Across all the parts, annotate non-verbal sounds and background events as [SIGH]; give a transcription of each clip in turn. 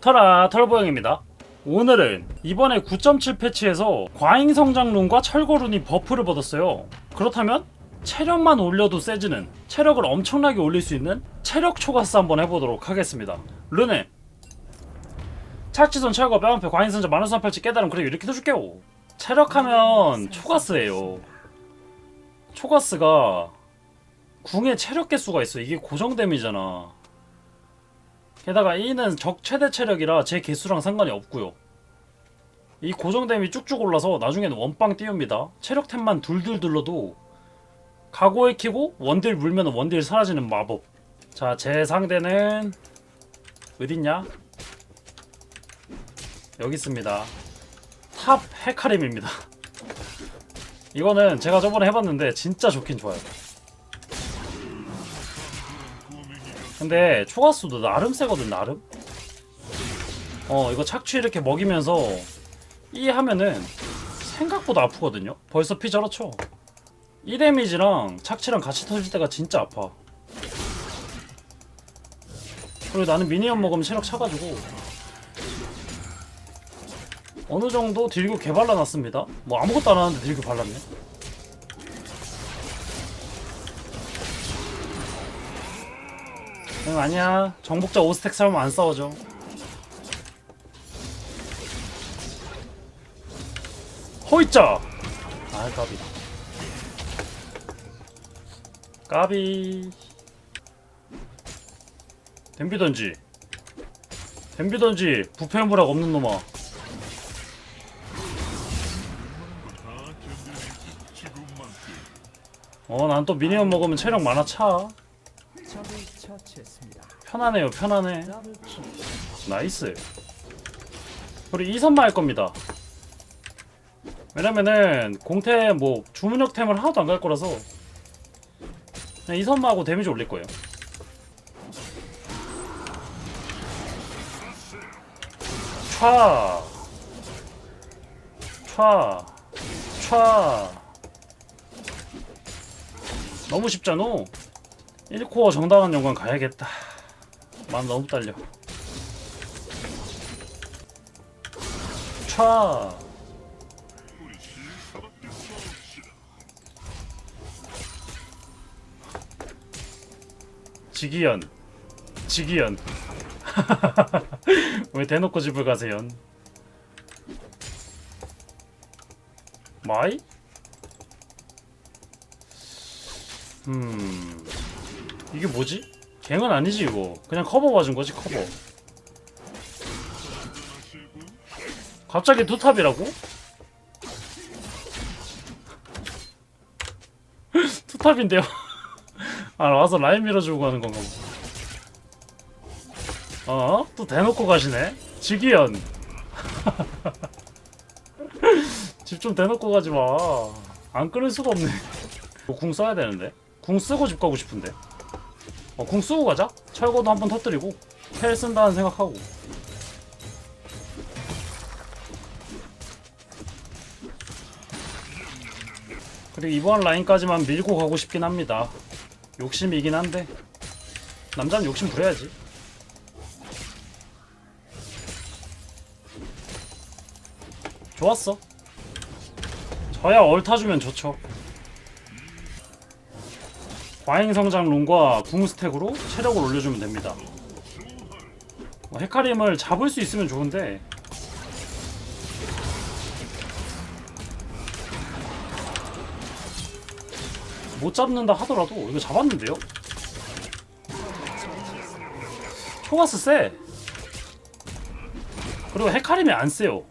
터라 털보영입니다. 오늘은 이번에 9.7 패치에서 과잉 성장룬과 철거룬이 버프를 받았어요. 그렇다면 체력만 올려도 세지는 체력을 엄청나게 올릴 수 있는 체력 초가스 한번 해보도록 하겠습니다. 르네 착지선 철거 뼈한패 과잉 성장 만원선 팔찌 깨달음 그래 이렇게 해줄게요. 체력하면 초가스예요. 초가스가 궁의 체력 개수가 있어. 이게 고정 데미잖아. 게다가 E는 적 최대 체력이라 제 개수랑 상관이 없고요. 이 고정 데미 쭉쭉 올라서 나중에는 원빵 띄웁니다. 체력템만 둘둘 둘러도 각오에 키고 원딜 물면 원딜 사라지는 마법. 자, 제 상대는 어딨냐? 여기 있습니다. 탑 헤카림입니다. [LAUGHS] 이거는 제가 저번에 해봤는데 진짜 좋긴 좋아요. 근데 초가수도 나름 세거든 나름. 어 이거 착취 이렇게 먹이면서 이 하면은 생각보다 아프거든요? 벌써 피 저렇죠 이 데미지랑 착취랑 같이 터질 때가 진짜 아파. 그리고 나는 미니언 먹으면 체력 차가지고 어느 정도 딜교 개발라 놨습니다. 뭐 아무것도 안 하는데 딜교 발랐네 응 아니야. 정복자 5스택 사면 안 싸워져. 호이짜! 아 까비. 까비. 댐비던지. 댐비던지. 부패무락 없는 놈아. 어 난 또 미니언 먹으면 체력 많아 차. 편하네요 편하네. 나이스. 우리 2선마 할 겁니다. 왜냐면은 공태 뭐 주문력 템을 하나도 안 갈 거라서 그냥 2선마 하고 데미지 올릴 거예요. 촤. 촤, 촤. 너무 쉽잖아. 1코어 정당한 연관 가야겠다 마음 너무 딸려. 촤 지기현 지기현 왜 대놓고 집을 가세요? 마이? 음. 이게 뭐지? 갱은 아니지 이거. 그냥 커버 봐준 거지 커버. 갑자기 두 탑이라고? [LAUGHS] 두 탑인데요? [LAUGHS] 아 와서 라인 밀어주고 가는 건가 봐 어? 또 대놓고 가시네? 지기현 [LAUGHS] 집좀 대놓고 가지마. 안 끊을 수가 없네. 궁 써야 되는데? 궁 쓰고 집 가고 싶은데 어, 궁 쓰고 가자. 철거도 한번 터뜨리고 텔 쓴다는 생각하고. 그리고 이번 라인까지만 밀고 가고 싶긴 합니다. 욕심이긴 한데 남자는 욕심 부려야지. 좋았어. 저야 얼타 주면 좋죠. 과잉 성장 룬과 궁 스택으로 체력을 올려주면 됩니다. 뭐 헤카림을 잡을 수 있으면 좋은데 못 잡는다 하더라도 이거 잡았는데요? 초가스 세 그리고 헤카림이 안 세요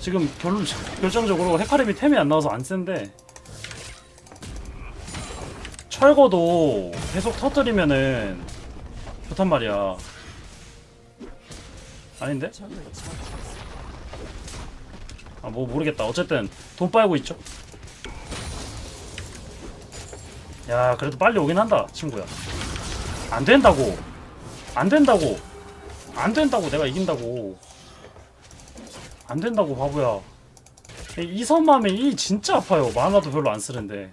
지금 결, 결정적으로 헤카림이 템이 안 나와서 안 센데 철거도 계속 터뜨리면은 좋단 말이야. 아닌데? 아 뭐 모르겠다. 어쨌든 돈 빨고 있죠. 야 그래도 빨리 오긴 한다 친구야. 안 된다고. 안 된다고. 안 된다고 내가 이긴다고. 안 된다고 바보야. 이 선맘이 이 진짜 아파요. 만화도 별로 안 쓰는데.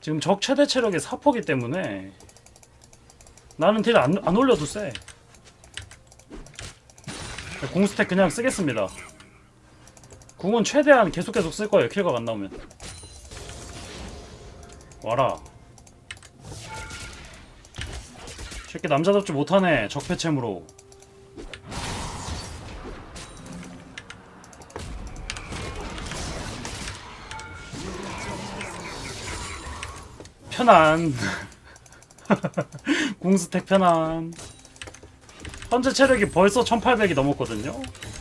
지금 적 최대 체력이 4퍼기 때문에 나는 딜 안 안 올려도 세. 궁 스택 그냥 쓰겠습니다. 궁은 최대한 계속 계속 쓸 거예요. 킬각 안 나오면. 와라. 새끼 남자답지 못하네. 적폐챔으로. 편안. [LAUGHS] 궁스택 편안. 현재 체력이 벌써 1800이 넘었거든요.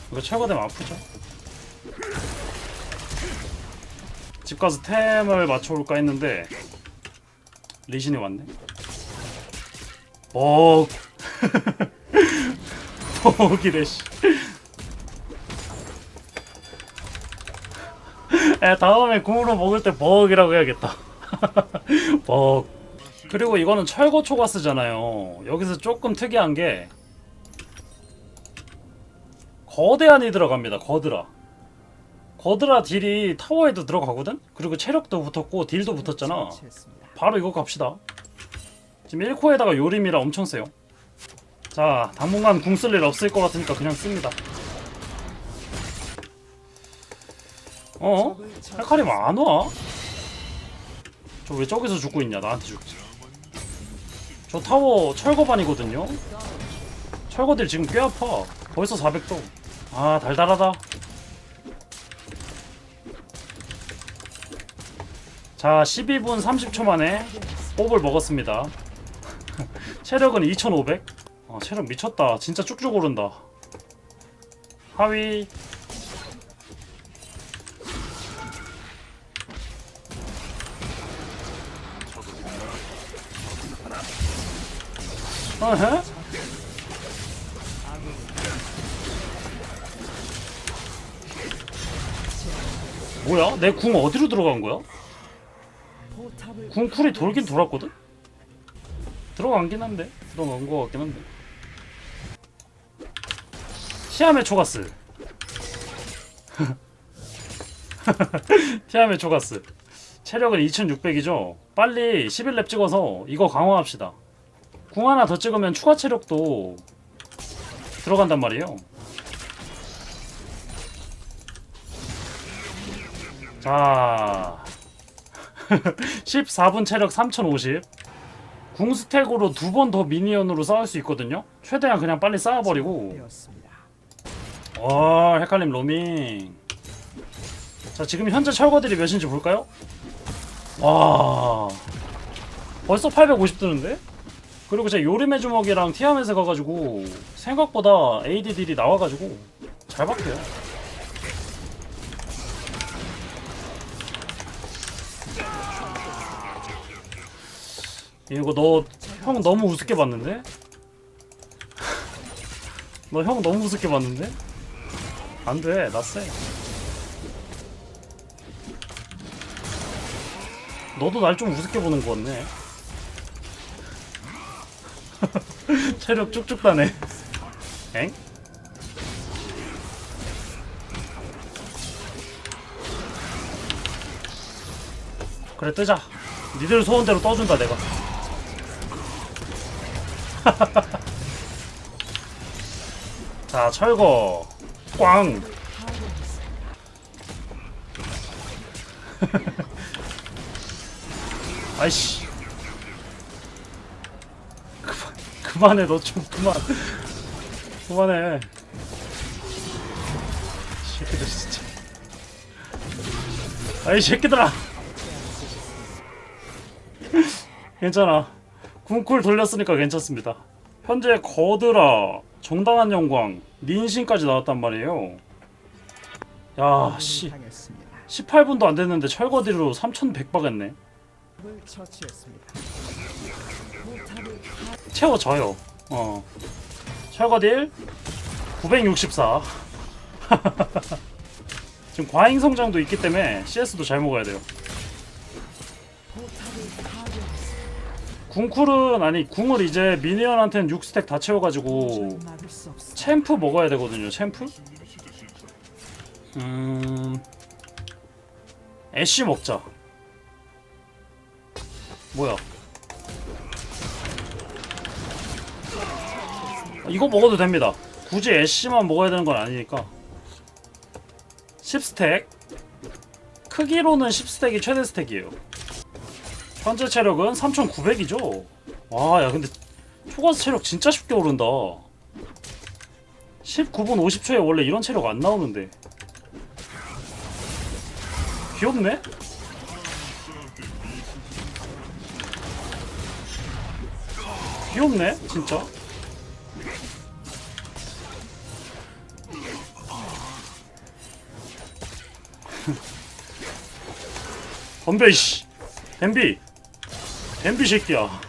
이거 철거되면 아프죠. 집 가서 템을 맞춰올까 했는데 리신이 왔네. [LAUGHS] 벅. 벅이래 씨. 에 다음에 궁으로 먹을 때 벅이라고 해야겠다. 벅. [LAUGHS] 그리고 이거는 철거 초가스잖아요. 여기서 조금 특이한 게 거대한이 들어갑니다. 거드라. 거드라 딜이 타워에도 들어가거든? 그리고 체력도 붙었고 딜도 붙었잖아. 바로 이거 갑시다. 지금 1코에다가 요림이라 엄청 세요. 자, 당분간 궁 쓸 일 없을 것 같으니까 그냥 씁니다. 어? 헤카림 안 와? 저 왜 저기서 죽고 있냐? 나한테 죽지. 저 타워 철거반이거든요? 철거딜 지금 꽤 아파. 벌써 400도. 아, 달달하다. 자, 12분 30초 만에 뽑을 먹었습니다. [LAUGHS] 체력은 2500. 아, 체력 미쳤다. 진짜 쭉쭉 오른다. 하위. 뭐야? 내 궁 어디로 들어간 거야? 궁 쿨이 돌긴 돌았거든? 들어간긴 한데? 들어간 거 같긴 한데. 티아메 초가스. [LAUGHS] 티아메 초가스. 체력은 2600이죠. 빨리 11렙 찍어서 이거 강화합시다 궁 하나 더 찍으면 추가 체력도 들어간단 말이에요 자 [LAUGHS] 14분 체력 3050 궁 스택으로 두 번 더 미니언으로 싸울 수 있거든요 최대한 그냥 빨리 쌓아버리고. 와 헷갈림 로밍 자 지금 현재 철거들이 몇인지 볼까요? 와 벌써 850 뜨는데? 그리고 제가 요림의 주먹이랑 티아멧에 가가지고 생각보다 AD 딜이 나와가지고 잘 박혀요 이거 너 형 너무 우습게 봤는데? [LAUGHS] 너 형 너무 우습게 봤는데? 안돼 나 쎄. 너도 날 좀 우습게 보는 거 같네 [LAUGHS] 체력 쭉쭉 다네. 엥? 그래 뜨자. 니들 소원대로 떠준다 내가. [LAUGHS] 자 철거. 꽝. [LAUGHS] 아이씨 그만 그만해 너 좀 그만. 그만해. 이 새끼들 진짜. 아이 새끼들아. 괜찮아. 궁쿨 돌렸으니까 괜찮습니다. 현재 거드라 정당한 영광 닌신까지 나왔단 말이에요. 야씨. 당했습니다. 18분도 안 됐는데 철거딜로 3100 박았네 채워져요. 어. 철거딜 964. [LAUGHS] 지금 과잉 성장도 있기 때문에 CS도 잘 먹어야 돼요. 궁쿨은 아니 궁을 이제 미니언한테는 6스택 다 채워가지고. 챔프 먹어야 되거든요. 챔프? 음. 애쉬 먹자. 뭐야? 이거 먹어도 됩니다. 굳이 애쉬만 먹어야 되는 건 아니니까 10스택 크기로는 10스택이 최대 스택이에요 현재 체력은 3900이죠 와 야 근데 초과수 체력 진짜 쉽게 오른다 19분 50초에 원래 이런 체력 안 나오는데 귀엽네? 귀엽네 진짜. 덤벼 이씨. 덤비. 덤비 새끼야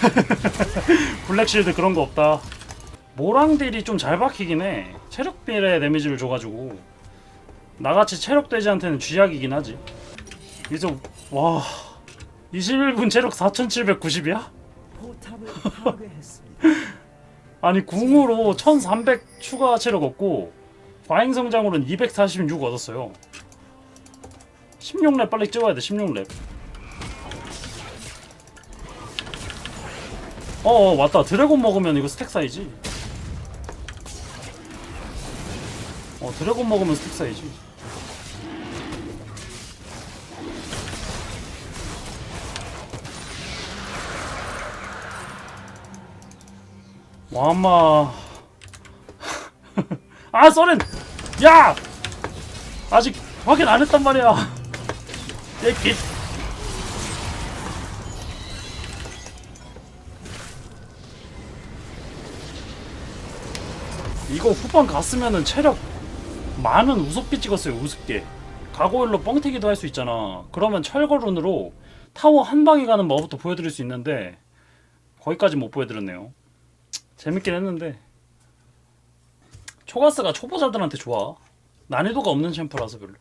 [LAUGHS] 블랙실드 그런 거 없다. 모랑딜이 좀 잘 박히긴 해. 체력 비례 데미지를 줘가지고 나같이 체력 돼지한테는 쥐약이긴 하지. 그래서 와 21분 체력 4,790이야? 포탑을 파괴했습니다. 아니 궁으로 1,300 추가 체력 얻고 과잉 성장으로는 246 얻었어요. 16렙 빨리 찍어야 돼 16렙. 어, 어 맞다. 드래곤 먹으면 이거 스택 쌓이지. 어 드래곤 먹으면 스택 쌓이지. 와마. [LAUGHS] 아 쏘렌! 야! 아직 확인 안 했단 말이야. [LAUGHS] 얘기 이거 후반 갔으면은 체력 많은 우습게 찍었어요 우습게. 가고일로 뻥튀기도 할 수 있잖아. 그러면 철거룬으로 타워 한 방에 가는 마법도 보여드릴 수 있는데 거기까지 못 보여드렸네요. 재밌긴 했는데. 초가스가 초보자들한테 좋아. 난이도가 없는 챔프라서 별로